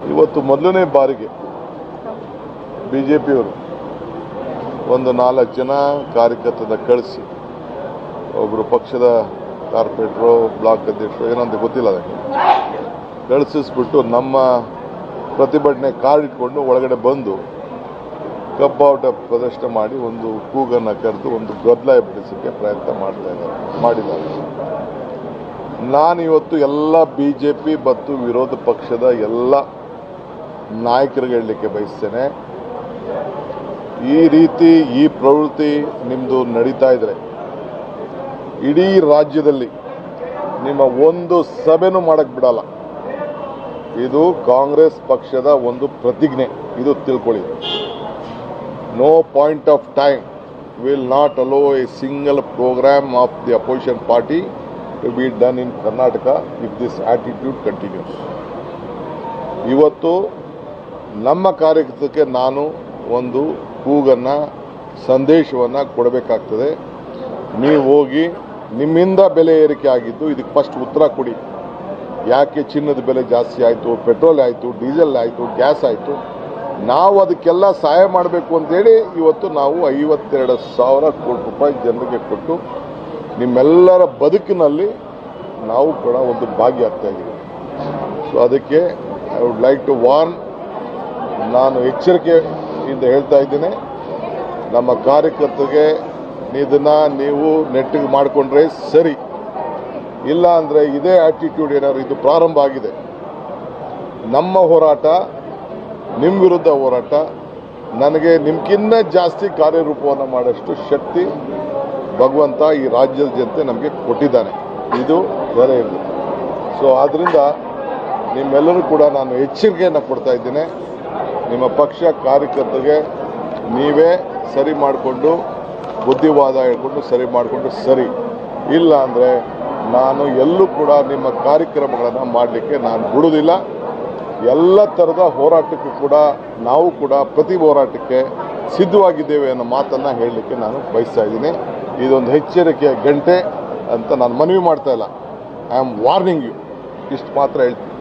ಇವತ್ತು ಮೊದಲನೇ ಬಾರಿಗೆ ಬಿ ಜೆ ಪಿಯವರು ಒಂದು ನಾಲ್ಕು ಜನ ಕಾರ್ಯಕರ್ತನ ಕಳಿಸಿ ಒಬ್ಬರು ಪಕ್ಷದ ಕಾರ್ಪೊರೇಟ್ರು, ಬ್ಲಾಕ್ ಅಧ್ಯಕ್ಷರು, ಏನಂತ ಗೊತ್ತಿಲ್ಲ ಅದಕ್ಕೆ. ಕಳಿಸಿಸ್ಬಿಟ್ಟು ನಮ್ಮ ಪ್ರತಿಭಟನೆ ಕಾರ್ಡ್ ಇಟ್ಕೊಂಡು ಒಳಗಡೆ ಬಂದು ಕಬ್ಬಾಟ ಪ್ರದರ್ಶನ ಮಾಡಿ ಒಂದು ಕೂಗನ್ನು ಕರೆದು ಒಂದು ಗದ್ದಲ ಎಬ್ಬಿಸೋಕ್ಕೆ ಪ್ರಯತ್ನ ಮಾಡ್ತಾ ಇದ್ದಾರೆ, ಮಾಡಿದ್ದಾರೆ. ನಾನು ಇವತ್ತು ಎಲ್ಲ ಬಿ ಜೆ ಪಿ ಮತ್ತು ವಿರೋಧ ಪಕ್ಷದ ಎಲ್ಲ ನಾಯಕರಿಗೆ ಹೇಳಲಿಕ್ಕೆ ಬಯಸ್ತೇನೆ. ಈ ರೀತಿ, ಈ ಪ್ರವೃತ್ತಿ ನಿಮ್ಮದು ನಡೀತಾ ಇದ್ರೆ, ಇಡೀ ರಾಜ್ಯದಲ್ಲಿ ನಿಮ್ಮ ಒಂದು ಸಭೆನೂ ಮಾಡಕ್ ಬಿಡಲ್ಲ. ಇದು ಕಾಂಗ್ರೆಸ್ ಪಕ್ಷದ ಒಂದು ಪ್ರತಿಜ್ಞೆ, ಇದು ತಿಳ್ಕೊಳ್ಳಿ. No point of time will not allow a single program of the opposition party to be done in Karnataka if this attitude continues ಇವತ್ತು ನಮ್ಮ ಕಾರ್ಯಕ್ರಮಕ್ಕೆ ನಾನು ಒಂದು ಕೂಗನ್ನು, ಸಂದೇಶವನ್ನು ಕೊಡಬೇಕಾಗ್ತದೆ. ನೀವು ಹೋಗಿ ನಿಮ್ಮಿಂದ ಬೆಲೆ ಏರಿಕೆ ಆಗಿದ್ದು ಇದಕ್ಕೆ ಫಸ್ಟ್ ಉತ್ತರ ಕೊಡಿ. ಯಾಕೆ ಚಿನ್ನದ ಬೆಲೆ ಜಾಸ್ತಿ ಆಯಿತು, ಪೆಟ್ರೋಲ್ ಆಯಿತು, ಡೀಸೆಲ್ ಆಯಿತು, ಗ್ಯಾಸ್ ಆಯಿತು? ನಾವು ಅದಕ್ಕೆಲ್ಲ ಸಹಾಯ ಮಾಡಬೇಕು ಅಂತೇಳಿ ಇವತ್ತು ನಾವು ಐವತ್ತೆರಡು ಸಾವಿರ ಕೋಟಿ ರೂಪಾಯಿ ಜನರಿಗೆ ಕೊಟ್ಟು ನಿಮ್ಮೆಲ್ಲರ ಬದುಕಿನಲ್ಲಿ ನಾವು ಕೂಡ ಒಂದು ಭಾಗಿಯಾಗ್ತಾ ಇದ್ದೀವಿ ಸೊ ಅದಕ್ಕೆ I would like to warn ನಾನು ಎಚ್ಚರಿಕೆಯಿಂದ ಹೇಳ್ತಾ ಇದ್ದೀನಿ, ನಮ್ಮ ಕಾರ್ಯಕರ್ತರಿಗೆ ಇದನ್ನ ನೀವು ನೆಟ್ಟಿಗೆ ಮಾಡಿಕೊಂಡ್ರೆ ಸರಿ. ಇಲ್ಲ ಅಂದರೆ ಇದೇ ಆಟಿಟ್ಯೂಡ್ ಏನಾದ್ರು ಇದು ಪ್ರಾರಂಭ ಆಗಿದೆ. ನಮ್ಮ ಹೋರಾಟ ನಿಮ್ಮ ವಿರುದ್ಧ ಹೋರಾಟ, ನನಗೆ ನಿಮ್ಗಿನ್ನ ಜಾಸ್ತಿ ಕಾರ್ಯರೂಪವನ್ನು ಮಾಡೋಷ್ಟು ಶಕ್ತಿ ಭಗವಂತ ಈ ರಾಜ್ಯದ ಜನತೆ ನಮಗೆ ಕೊಟ್ಟಿದ್ದಾನೆ. ಇದು ಬೇರೆ ಇಲ್ಲ. ಸೊ ಆದ್ದರಿಂದ ನಿಮ್ಮೆಲ್ಲರೂ ಕೂಡ ನಾನು ಎಚ್ಚರಿಕೆಯನ್ನು ಕೊಡ್ತಾ ಇದ್ದೇನೆ. ನಿಮ್ಮ ಪಕ್ಷ ಕಾರ್ಯಕರ್ತರಿಗೆ ನೀವೇ ಸರಿ ಮಾಡಿಕೊಂಡು, ಬುದ್ಧಿವಾದ ಹೇಳ್ಕೊಂಡು ಸರಿ ಮಾಡಿಕೊಂಡು ಸರಿ. ಇಲ್ಲ ಅಂದರೆ ನಾನು ಎಲ್ಲೂ ಕೂಡ ನಿಮ್ಮ ಕಾರ್ಯಕ್ರಮಗಳನ್ನು ಮಾಡಲಿಕ್ಕೆ ನಾನು ಬಿಡುವುದಿಲ್ಲ. ಎಲ್ಲ ಥರದ ಹೋರಾಟಕ್ಕೂ ಕೂಡ ನಾವು ಕೂಡ ಪ್ರತಿ ಹೋರಾಟಕ್ಕೆ ಸಿದ್ಧವಾಗಿದ್ದೇವೆ ಅನ್ನೋ ಮಾತನ್ನು ಹೇಳಲಿಕ್ಕೆ ನಾನು ಬಯಸ್ತಾ ಇದ್ದೀನಿ. ಇದೊಂದು ಎಚ್ಚರಿಕೆಯ ಗಂಟೆ ಅಂತ ನಾನು ಮನವಿ ಮಾಡ್ತಾ ಇಲ್ಲ. ಐ ಆಮ್ ವಾರ್ನಿಂಗ್ ಯು ಇಷ್ಟು ಮಾತ್ರ ಹೇಳ್ತೀನಿ.